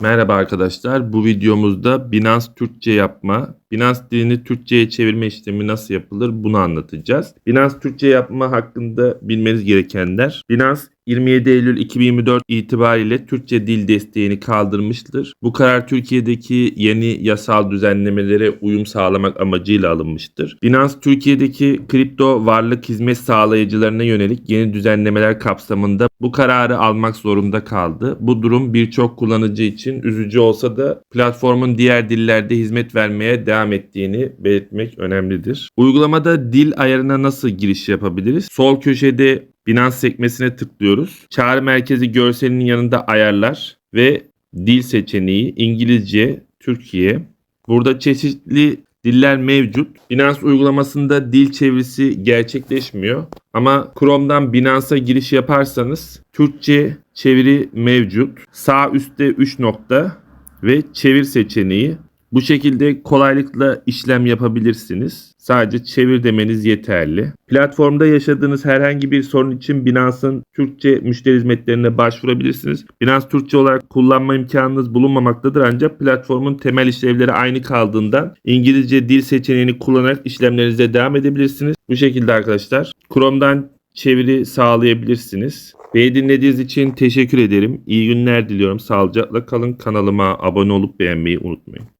Merhaba arkadaşlar. Bu videomuzda Binance Türkçe yapma, Binance dilini Türkçe'ye çevirme işlemi nasıl yapılır bunu anlatacağız. Binance Türkçe yapma hakkında bilmeniz gerekenler. Binance 27 Eylül 2024 itibariyle Türkçe dil desteğini kaldırmıştır. Bu karar Türkiye'deki yeni yasal düzenlemelere uyum sağlamak amacıyla alınmıştır. Binance Türkiye'deki kripto varlık hizmet sağlayıcılarına yönelik yeni düzenlemeler kapsamında bu kararı almak zorunda kaldı. Bu durum birçok kullanıcı için üzücü olsa da platformun diğer dillerde hizmet vermeye devam ettiğini belirtmek önemlidir. Uygulamada dil ayarına nasıl giriş yapabiliriz? Sol köşede Binance sekmesine tıklıyoruz. Çağrı merkezi görselinin yanında ayarlar ve dil seçeneği İngilizce, Türkiye. Burada çeşitli diller mevcut. Binance uygulamasında dil çevirisi gerçekleşmiyor. Ama Chrome'dan Binance'a giriş yaparsanız Türkçe çeviri mevcut. Sağ üstte 3 nokta ve çevir seçeneği. Bu şekilde kolaylıkla işlem yapabilirsiniz. Sadece çevir demeniz yeterli. Platformda yaşadığınız herhangi bir sorun için Binance'ın Türkçe müşteri hizmetlerine başvurabilirsiniz. Binance Türkçe olarak kullanma imkanınız bulunmamaktadır ancak platformun temel işlevleri aynı kaldığından İngilizce dil seçeneğini kullanarak işlemlerinize devam edebilirsiniz. Bu şekilde arkadaşlar Chrome'dan çeviri sağlayabilirsiniz. Beni dinlediğiniz için teşekkür ederim. İyi günler diliyorum. Sağlıcakla kalın. Kanalıma abone olup beğenmeyi unutmayın.